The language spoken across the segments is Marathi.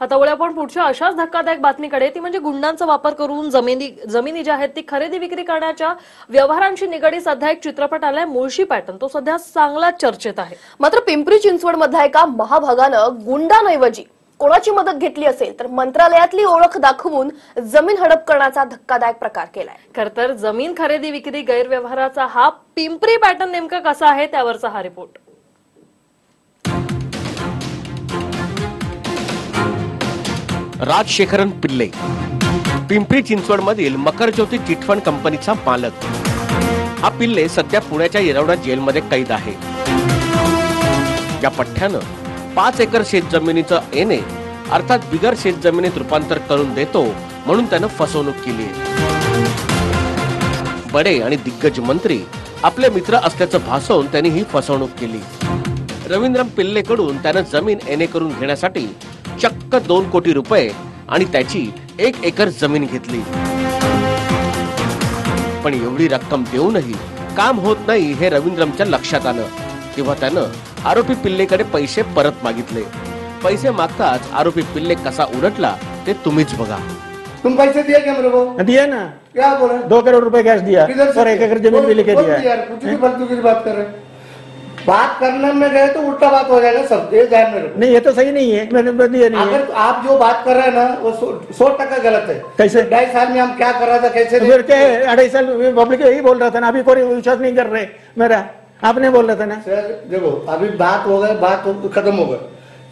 आता वळूया आपण पुढच्या अशाच धक्कादायक बातमीकडे ती म्हणजे गुंडांचा वापर करून जमिनी जमिनी ज्या आहेत ती खरेदी विक्री करण्याच्या व्यवहारांशी निगडीत सध्या एक चित्रपट आलाय मुळशी पॅटर्न. तो सध्या चांगला चर्चेत आहे. मात्र पिंपरी चिंचवड मधल्या एका महाभागानं गुंडांऐवजी कोणाची मदत घेतली असेल तर मंत्रालयातली ओळख दाखवून जमीन हडप करण्याचा धक्कादायक प्रकार केलाय. खर तर जमीन खरेदी विक्री गैरव्यवहाराचा हा पिंपरी पॅटर्न नेमका कसा आहे त्यावरचा हा रिपोर्ट राजशेखरन पिल्ले. पिंपरी चिंचवड मधील मकरज्योती चिटफंड कंपनीचा मालक. हा पिल्ले सध्या पुण्याच्या येरवडा जेलमध्ये कैद आहे. या पठ्ठ्यानं पाच एकर शेत जमिनीचं एने अर्थात बिगर शेत जमिनीत रूपांतर करून देतो म्हणून त्यानं फसवणूक केली. बडे आणि दिग्गज मंत्री आपले मित्र असल्याचं भासवून त्यांनी ही फसवणूक केली. रवींद्रम पिल्लेकडून त्यानं जमीन एने करून घेण्यासाठी चक्क दोन कोटी रुपये आणि त्याची एक एकर जमीन घेतली. पण एवढी रक्कम देऊनही काम होत नाही हे रवींद्रमच्या लक्षात आलं. तेव्हा त्यानं आरोपी पिल्लेकडे पैसे परत मागितले. पैसे मागताच आरोपी पिल्ले कसा उलटला ते तुम्हीच बघा. तुम पैसे दिए क्या मेरे को दिया ना. क्या बोले? दो करोड़ रुपए कैश दिया. और एक एकड़ जमीन भी लिखे बोल दिया यार कुछ भी फालतू की बात कर रहे हैं। बात करने में गए तो उल्टा बात हो जाएगा सब ये ध्यान में रखो। नहीं ये तो सही नहीं है मैंने तो दिया नहीं है। तो आप जो बात कर रहे हैं ना वो सौ- टका गलत है। कैसे? ढाई साल में हम क्या कर रहा था कैसे तो फिर क्या है अढ़ाई साल पब्लिक यही बोल रहा था ना अभी कोई विश्वास नहीं कर रहे मेरा। आपने बोल रहा था ना? सर देखो अभी बात हो गए बात खत्म हो गई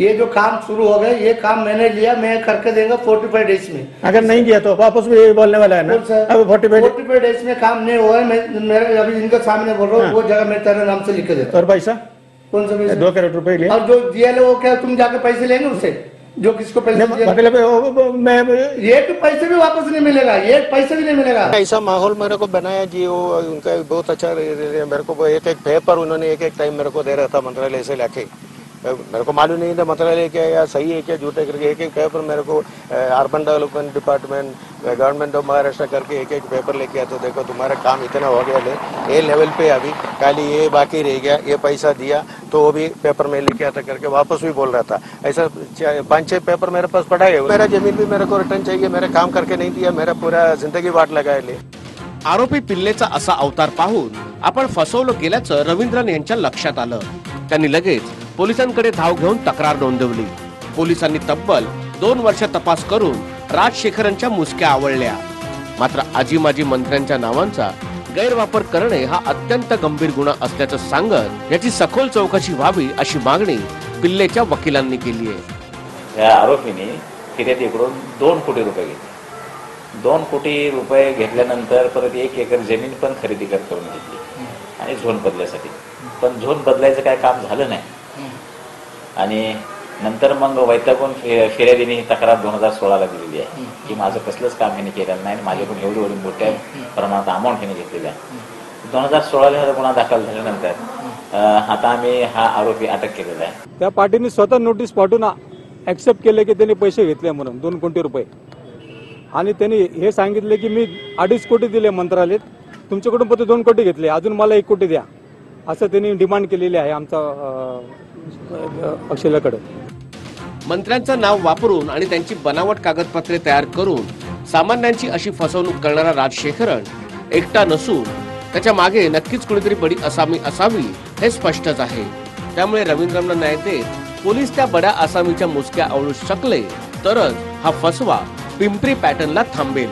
ये जो काम शुरू हो गए ये काम मैंने लिया मैं करके देगा फोर्टी फाइव डेज़ में। अगर नहीं किया तो वापस भी यही बोलने वाला है ना? अब forty five forty five days में काम नहीं हुआ है मैं मेरे अभी इनके सामने बोल रहा हूँ वो जगह मैं तेरे नाम से लिख के देता और पैसा हूँ कौन सा पैसा दो करोड़ रुपए लिया और जो दिया वो क्या तुम जाके पैसे लेंगे उससे जो किसको पैसे मतलब मैं एक पैसे भी वापस नहीं मिलेगा एक पैसे भी नहीं मिलेगा। ऐसा माहौल मेरे को बनाया जी वो उनका बहुत अच्छा मेरे को। एक एक पेपर उन्होंने एक एक टाइम मेरे को दे रहा था मंत्रालय से लाके। मेरे को मालूम नहीं था मंत्रालय क्या या सही है क्या झूठे करके एक एक पेपर मेरे को urban development department government of Maharashtra करके एक एक पेपर लेके आया तो देखो तुम्हारा काम इतना हो गया ले ये लेवल पे अभी खाली ये बाकी रह गया ये पैसा दिया तो वो भी पेपर में लेके आता करके वापस भी बोल रहा था। ऐसा पाँच छह पेपर मेरे पास पड़ा है मेरा जमीन भी मेरे को रिटर्न चाहिए मेरे काम करके नहीं दिया मेरा पूरा जिंदगी वाट लगाया ले। आरोपी पिल्लेचा असा अवतार पाहून आपण फसवलं गेल्याचं रवींद्रन यांच्या लक्षात आलं. त्यांनी लगेच पोलिसांकडे धाव घेऊन तक्रार नोंदवली. पोलिसांनी तब्बल दोन वर्ष तपास करून राजशेखरांच्या मुसक्या आवळल्या. मात्र आजी माजी मंत्र्यांच्या नावांचा गैरवापर करणे हा अत्यंत गंभीर गुन्हा असल्याचं सांगत याची सखोल चौकशी व्हावी अशी मागणी पिल्लेच्या वकिलांनी केली आहे. या आरोपीने फिर्यादीकडून दोन कोटी रुपये घेतले. दोन कोटी रुपये घेतल्यानंतर परत एक एकर जमीन पण खरेदी कर- करून घेतली. आणि झोन बदलायसाठी. पण झोन बदलायचं काय काम झालं नाही. आणि नंतर मग वैतागून फिर्यादीने ही तक्रार दोन हजार सोळाला दिलेली आहे. की माझं कसलंच काम ह्याने केलेलं नाही आणि माझ्याकडून एवढी एवढी मोठ्या प्रमाणात अमाऊंट ह्याने घेतलेली आहे. दोन हजार सोळाला हा गुन्हा दाखल झाल्यानंतर आता आम्ही हा आरोपी अटक केलेला आहे. त्या पार्टीने स्वतः नोटीस पाठवून ऍक्सेप्ट केले की त्यांनी पैसे घेतले म्हणून दोन कोटी रुपये. आणि त्यांनी हे सांगितले की मी अडीच कोटी दिले मंत्रालयात. तुमच्याकडून फक्त दोन कोटी घेतले अजून मला एक कोटी द्या. असं त्यांनी डिमांड केलेली आहे आमचा अं, अक्षयलाकडे मंत्र्यांचं नाव वापरून आणि त्यांची बनावट कागदपत्रे तयार करून सामान्यांची अशी फसवणूक करणारा राजशेखरन एकटा नसून त्याच्यामागे नक्कीच कुणीतरी बडी असामी असावी हे स्पष्टच आहे. त्यामुळे रवींद्रमला न्याय देत पोलीस त्या बड्या आसामीच्या मुसक्या आवळू शकले तरच हा फसवा पिंपरी पॅटर्नला थांबेल.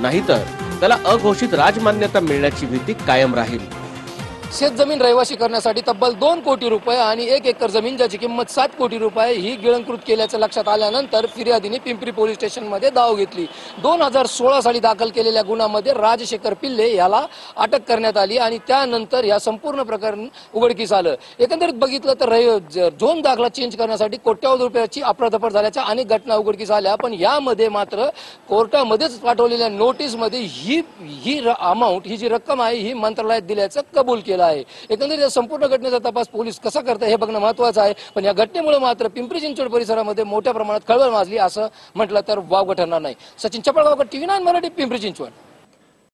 नाहीतर त्याला अघोषित राजमान्यता मिळण्याची भीती कायम राहील. शेतजमीन रहिवाशी करण्यासाठी तब्बल दोन कोटी रुपये आणि एक एकर जमीन ज्याची किंमत सात कोटी रुपये ही गिळंकृत केल्याचं लक्षात आल्यानंतर फिर्यादीने पिंपरी पोलीस स्टेशनमध्ये धाव घेतली. दोन हजार सोळा साली दाखल केलेल्या गुन्ह्यामध्ये राजशेखर पिल्ले याला अटक करण्यात आली आणि त्यानंतर या संपूर्ण प्रकरण उघडकीस आलं. एकंदरीत बघितलं तर झोन दाखला चेंज करण्यासाठी कोट्यावधी रुपयाची अपराधपर झाल्याच्या अनेक घटना उघडकीस आल्या पण यामध्ये मात्र कोर्टामध्येच पाठवलेल्या नोटीसमध्ये ही ही अमाऊंट ही जी रक्कम आहे ही मंत्रालयात दिल्याचं कबूल केलं. आहे. एकंदरीत या संपूर्ण घटनेचा तपास पोलीस कसा करतात हे बघणं महत्वाचं आहे. पण या घटनेमुळे मात्र पिंपरी चिंचवड परिसरामध्ये मोठ्या प्रमाणात खळबळ माजली असं म्हटलं तर वावगं ठरणार नाही. Sachin Chapalgaonkar TV nine Marathi Pimpri Chinchwad.